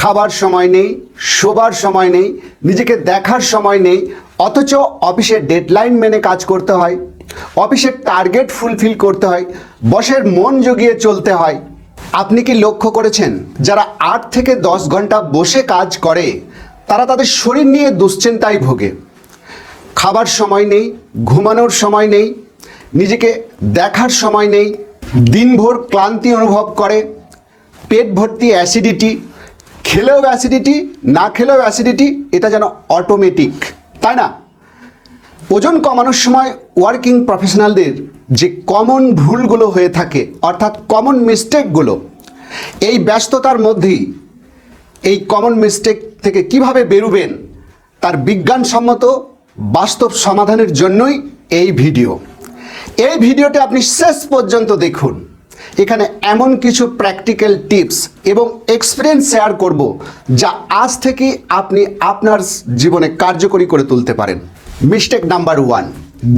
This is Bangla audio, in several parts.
খাবার সময় নেই, শোবার সময় নেই, নিজেকে দেখার সময় নেই, অথচ অফিসের ডেডলাইন মেনে কাজ করতে হয়, অফিসের টার্গেট ফুলফিল করতে হয়, বসের মন জগিয়ে চলতে হয়। আপনি কি লক্ষ্য করেছেন, যারা আট থেকে দশ ঘণ্টা বসে কাজ করে, তারা তাদের শরীর নিয়ে দুশ্চিন্তায় ভোগে? খাবার সময় নেই, ঘুমানোর সময় নেই, নিজেকে দেখার সময় নেই, দিনভর ক্লান্তি অনুভব করে, পেট ভর্তি অ্যাসিডিটি খেলেও অ্যাসিডিটি না খেলেও অ্যাসিডিটি এটা যেন অটোমেটিক তাই না? ওজন কমানোর সময় ওয়ার্কিং প্রফেশনালদের যে কমন ভুলগুলো হয়ে থাকে, অর্থাৎ কমন মিস্টেকগুলো এই ব্যস্ততার মধ্যেই এই কমন মিস্টেক থেকে কীভাবে বেরোবেন, তার বিজ্ঞানসম্মত বাস্তব সমাধানের জন্যই এই ভিডিও এই ভিডিওটি আপনি শেষ পর্যন্ত দেখুন। এখানে এমন কিছু প্র্যাকটিক্যাল টিপস এবং এক্সপিরিয়েন্স শেয়ার করব যা আজ থেকে আপনি আপনার জীবনে কার্যকরী করে তুলতে পারেন। মিস্টেক নাম্বার ওয়ান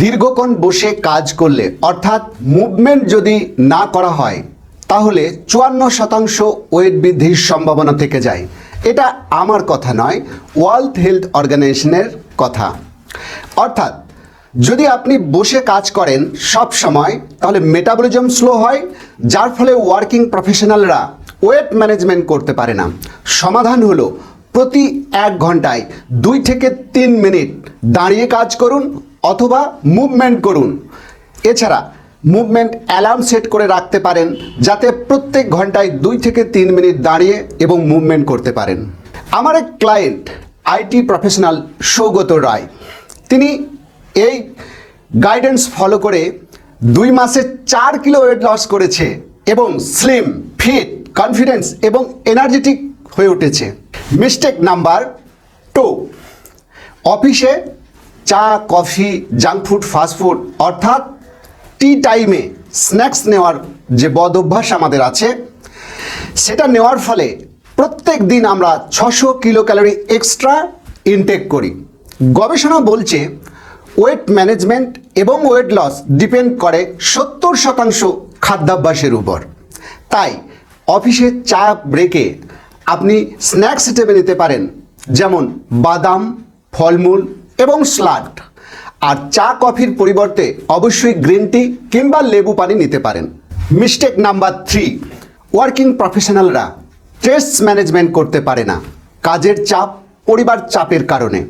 দীর্ঘক্ষণ বসে কাজ করলে, অর্থাৎ মুভমেন্ট যদি না করা হয়, তাহলে চুয়ান্ন শতাংশ ওয়েট বৃদ্ধির সম্ভাবনা থেকে যায়। এটা আমার কথা নয় ওয়ার্ল্ড হেলথ অর্গানাইজেশনের কথা। অর্থাৎ যদি আপনি বসে কাজ করেন সব সময়, তাহলে মেটাবলিজম স্লো হয়, যার ফলে ওয়ার্কিং প্রফেশনালরা ওয়েট ম্যানেজমেন্ট করতে পারে না। সমাধান হলো প্রতি এক ঘন্টায় দুই থেকে তিন মিনিট দাঁড়িয়ে কাজ করুন অথবা মুভমেন্ট করুন। এছাড়া মুভমেন্ট অ্যালার্ম সেট করে রাখতে পারেন, যাতে প্রত্যেক ঘন্টায় দুই থেকে তিন মিনিট দাঁড়িয়ে এবং মুভমেন্ট করতে পারেন। আমার এক client IT professional Saugata Roy. তিনি এই গাইডেন্স ফলো করে দুই মাসে চার কিলো ওয়েট লস করেছে এবং স্লিম ফিট কনফিডেন্স এবং এনার্জেটিক হয়ে উঠেছে। মিস্টেক নাম্বার টু অফিসে চা, কফি জাঙ্ক ফুড ফাস্টফুড অর্থাৎ টি টাইমে স্ন্যাক্স নেওয়ার যে বদ অভ্যাস আমাদের আছে, সেটা নেওয়ার ফলে প্রত্যেক দিন আমরা ছশো কিলো ক্যালোরি এক্সট্রা ইনটেক করি। গবেষণা বলছে ওয়েট ম্যানেজমেন্ট এবং ওয়েট লস ডিপেন্ড করে সত্তর শতাংশ খাদ্যাভ্যাসের উপর। তাই অফিসে চা ব্রেকে আপনি স্ন্যাক্স হিসেবে নিতে পারেন, যেমন বাদাম, ফলমূল এবং স্লাড। আর চা কফির পরিবর্তে অবশ্যই গ্রিন টি কিংবা লেবু পানি নিতে পারেন। মিস্টেক নাম্বার থ্রি ওয়ার্কিং প্রফেশনালরা স্ট্রেস ম্যানেজমেন্ট করতে পারে না। কাজের চাপ পরিবার চাপের কারণে।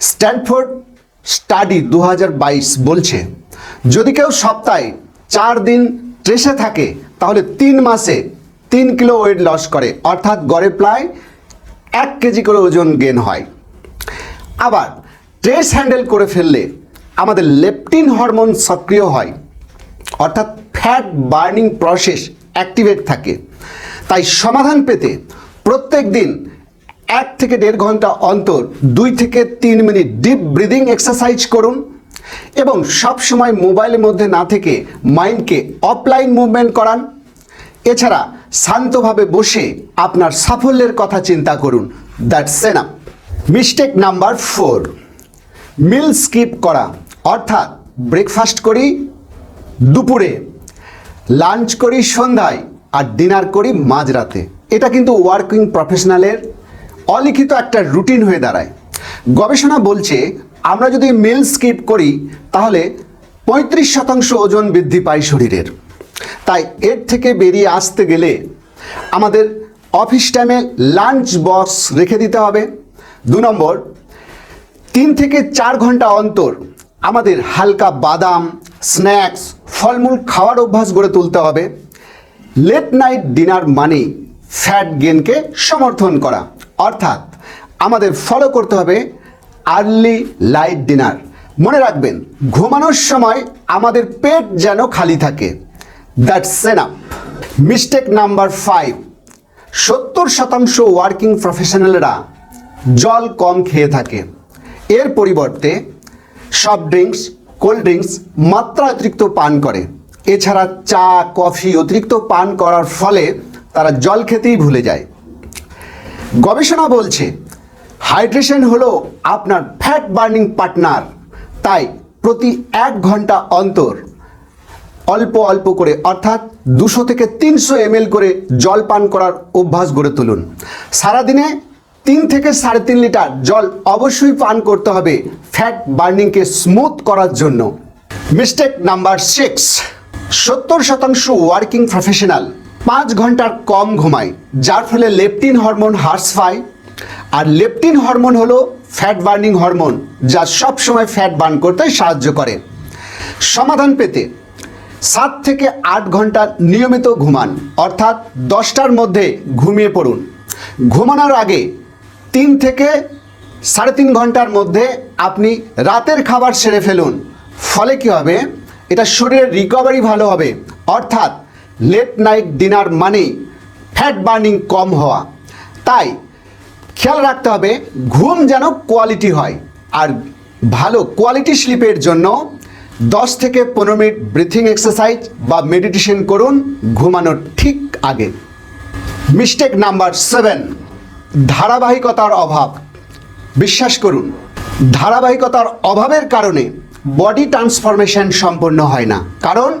স্ট্যানফোর্ড স্টাডি দু হাজার বাইশ বলছে, যদি কেউ সপ্তাহে চার দিন ট্রেসে থাকে, তাহলে তিন মাসে তিন কিলো ওয়েট লস করে, অর্থাৎ গড়ে প্রায় এক কেজি করে ওজন গেন হয়। আবার ট্রেস হ্যান্ডেল করে ফেললে আমাদের লেপটিন হরমোন সক্রিয় হয়, অর্থাৎ ফ্যাট বার্নিং প্রসেস অ্যাক্টিভেট থাকে। তাই সমাধান পেতে প্রত্যেক দিন এক থেকে দেড় ঘণ্টা অন্তর দুই থেকে তিন মিনিট ডিপ ব্রিদিং এক্সারসাইজ করুন এবং সব সময় মোবাইলের মধ্যে না থেকে মাইন্ডকে অফলাইন মুভমেন্ট করান। এছাড়া শান্তভাবে বসে আপনার সাফল্যের কথা চিন্তা করুন। That's enough mistake number four meal skip করা, অর্থাৎ ব্রেকফাস্ট করি দুপুরে লাঞ্চ করি সন্ধ্যায় আর ডিনার করি মাঝরাতে। এটা কিন্তু ওয়ার্কিং প্রফেশনালের অলিখিত একটা রুটিন হয়ে দাঁড়ায়। গবেষণা বলছে, আমরা যদি মিল স্কিপ করি, তাহলে পঁয়ত্রিশ শতাংশ ওজন বৃদ্ধি পায় শরীরের। তাই এর থেকে বেরিয়ে আসতে গেলে আমাদের অফিস টাইমে লাঞ্চ বক্স রেখে দিতে হবে। দু নম্বর, তিন থেকে চার ঘণ্টা অন্তর আমাদের হালকা বাদাম, স্ন্যাক্স, ফলমূল খাওয়ার অভ্যাস গড়ে তুলতে হবে। লেট নাইট ডিনার মানে ফ্যাট গেনকে সমর্থন করা। অর্থাৎ আমাদের ফলো করতে হবে আর্লি লাইট ডিনার মনে রাখবেন, ঘুমানোর সময় আমাদের পেট যেন খালি থাকে। That's enough mistake number five সত্তর শতাংশ ওয়ার্কিং প্রফেশনালরা জল কম খেয়ে থাকে। এর পরিবর্তে সফট ড্রিঙ্কস কোল্ড ড্রিঙ্কস মাত্রা অতিরিক্ত পান করে। এছাড়া চা, কফি অতিরিক্ত পান করার ফলে তারা জল খেতেই ভুলে যায়। গবেষণা বলছে, হাইড্রেশন হলো আপনার ফ্যাট বার্নিং পার্টনার। তাই প্রতি এক ঘণ্টা অন্তর অল্প অল্প করে, অর্থাৎ দুশো থেকে তিনশো এমএল করে জল পান করার অভ্যাস গড়ে তুলুন। সারাদিনে তিন থেকে সাড়ে তিন লিটার জল অবশ্যই পান করতে হবে ফ্যাট বার্নিংকে স্মুথ করার জন্য। মিস্টেক নাম্বার সিক্স, সত্তর শতাংশ ওয়ার্কিং প্রফেশনাল। পাঁচ ঘণ্টার কম ঘুমায় যার ফলে লেপটিন হরমোন হ্রাস পায়। আর লেপটিন হরমোন হলো ফ্যাট বার্নিং হরমোন, যা সব সময় ফ্যাট বার্ন করতে সাহায্য করে। সমাধান পেতে সাত থেকে আট ঘণ্টা নিয়মিত ঘুমান, অর্থাৎ দশটার মধ্যে ঘুমিয়ে পড়ুন। ঘুমানোর আগে তিন থেকে সাড়ে তিন ঘণ্টার মধ্যে আপনি রাতের খাবার সেরে ফেলুন। ফলে কি হবে? এটা শরীরের রিকভারি ভালো হবে। অর্থাৎ লেট নাইট ডিনার মানে ফ্যাট বার্নিং কম হওয়া। তাই খেয়াল রাখতে হবে, ঘুম যেন কোয়ালিটি হয়। আর ভালো কোয়ালিটি স্লিপের জন্য দশ থেকে পনেরো মিনিট ব্রিথিং এক্সারসাইজ বা মেডিটেশন করুন, ঘুমানোর ঠিক আগে। মিস্টেক নাম্বার সেভেন ধারাবাহিকতার অভাব। বিশ্বাস করুন, ধারাবাহিকতার অভাবের কারণে বডি ট্রান্সফরমেশন সম্পন্ন হয় না। কারণ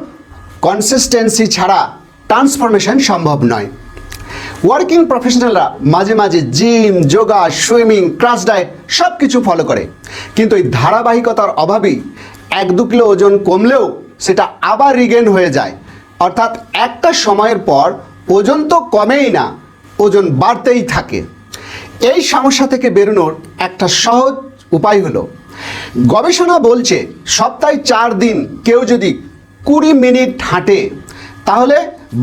কনসিস্টেন্সি ছাড়া ট্রান্সফরমেশন সম্ভব নয়। ওয়ার্কিং প্রফেশনালরা মাঝে মাঝে gym yoga swimming crash diet সব কিছু ফলো করে। কিন্তু এই ধারাবাহিকতার অভাবেই এক দু কিলো ওজন কমলেও সেটা আবার রিগেন হয়ে যায়। অর্থাৎ একটা সময়ের পর ওজন তো কমেই না, ওজন বাড়তেই থাকে। এই সমস্যা থেকে বেরোনোর একটা সহজ উপায় হলো, গবেষণা বলছে সপ্তাহে চার দিন কেউ যদি কুড়ি মিনিট হাঁটে, তাহলে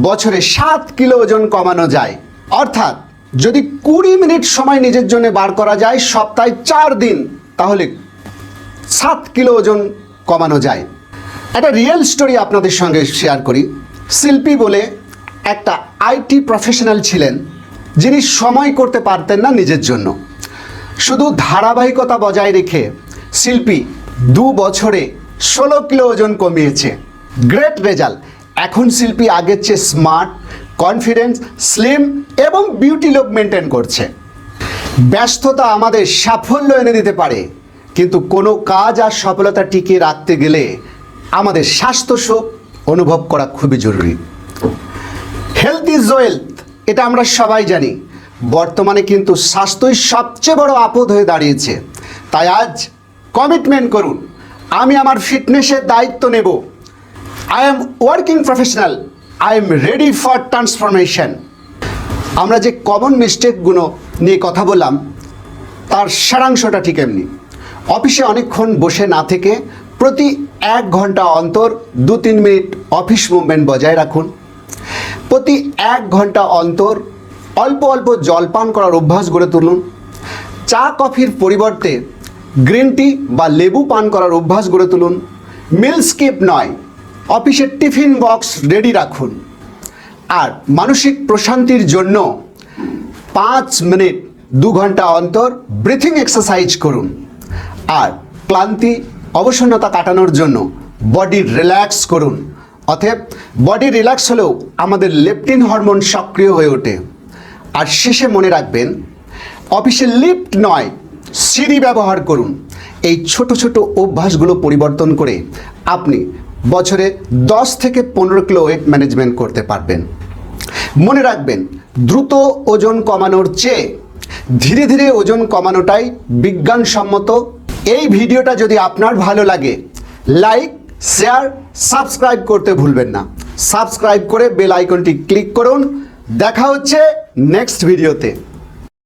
বছরে সাত কিলো ওজন কমানো যায়। অর্থাৎ যদি কুড়ি মিনিট সময় নিজের জন্য বার করা যায়, সপ্তাহে চার দিন, তাহলে সাত কিলো ওজন কমানো যায়। একটা রিয়েল স্টোরি আপনাদের সঙ্গে শেয়ার করি। শিল্পী বলে একটা আইটি প্রফেশনাল ছিলেন, যিনি সময় করতে পারতেন না নিজের জন্য। শুধু ধারাবাহিকতা বজায় রেখে শিল্পী দু বছরে ষোলো কিলো ওজন কমিয়েছে। গ্রেট রেজাল্ট এখন শিল্পী আগের চেয়ে স্মার্ট কনফিডেন্স স্লিম এবং বিউটি লুক মেনটেন করছে। ব্যস্ততা আমাদের সাফল্য এনে দিতে পারে। কিন্তু কোনো কাজ আর সফলতা টিকিয়ে রাখতে গেলে আমাদের স্বাস্থ্য সুখ অনুভব করা খুবই জরুরি। হেলথ ইজ ওয়েলথ এটা আমরা সবাই জানি। বর্তমানে কিন্তু স্বাস্থ্যই সবচেয়ে বড় আপদ হয়ে দাঁড়িয়েছে। তাই আজ কমিটমেন্ট করুন। আমি আমার ফিটনেসের দায়িত্ব নেব। I am working professional I am ready for transformation আমরা যে কমন মিস্টেকগুলো নিয়ে কথা বললাম, তার সারাংশটা ঠিক এমনি। অফিসে অনেকক্ষণ বসে না থেকে প্রতি এক ঘণ্টা অন্তর দু তিন মিনিট অফিস মুভমেন্ট বজায় রাখুন। প্রতি এক ঘণ্টা অন্তর অল্প অল্প জল পান করার অভ্যাস গড়ে তুলুন। চা কফির পরিবর্তে গ্রিন টি বা লেবু পান করার অভ্যাস গড়ে তুলুন। মিল স্কিপ নয় অফিসের টিফিন বক্স রেডি রাখুন। আর মানসিক প্রশান্তির জন্য পাঁচ মিনিট, দু ঘণ্টা অন্তর ব্রিথিং এক্সারসাইজ করুন। আর ক্লান্তি, অবসন্নতা কাটানোর জন্য বডি রিল্যাক্স করুন। অতএব বডি রিল্যাক্স হলেও আমাদের লেপটিন হরমোন সক্রিয় হয়ে ওঠে। আর শেষে মনে রাখবেন, অফিসে লিফট নয়, সিঁড়ি ব্যবহার করুন। এই ছোট ছোট অভ্যাসগুলো পরিবর্তন করে আপনি বছরে দশ থেকে পনেরো কিলো ওয়েট ম্যানেজমেন্ট করতে পারবেন। মনে রাখবেন, দ্রুত ওজন কমানোর চেয়ে ধীরে ধীরে ওজন কমানোটাই বিজ্ঞানসম্মত। এই ভিডিওটা যদি আপনার ভালো লাগে লাইক শেয়ার সাবস্ক্রাইব করতে ভুলবেন না। সাবস্ক্রাইব করে বেল আইকনটি ক্লিক করুন। দেখা হচ্ছে নেক্সট ভিডিওতে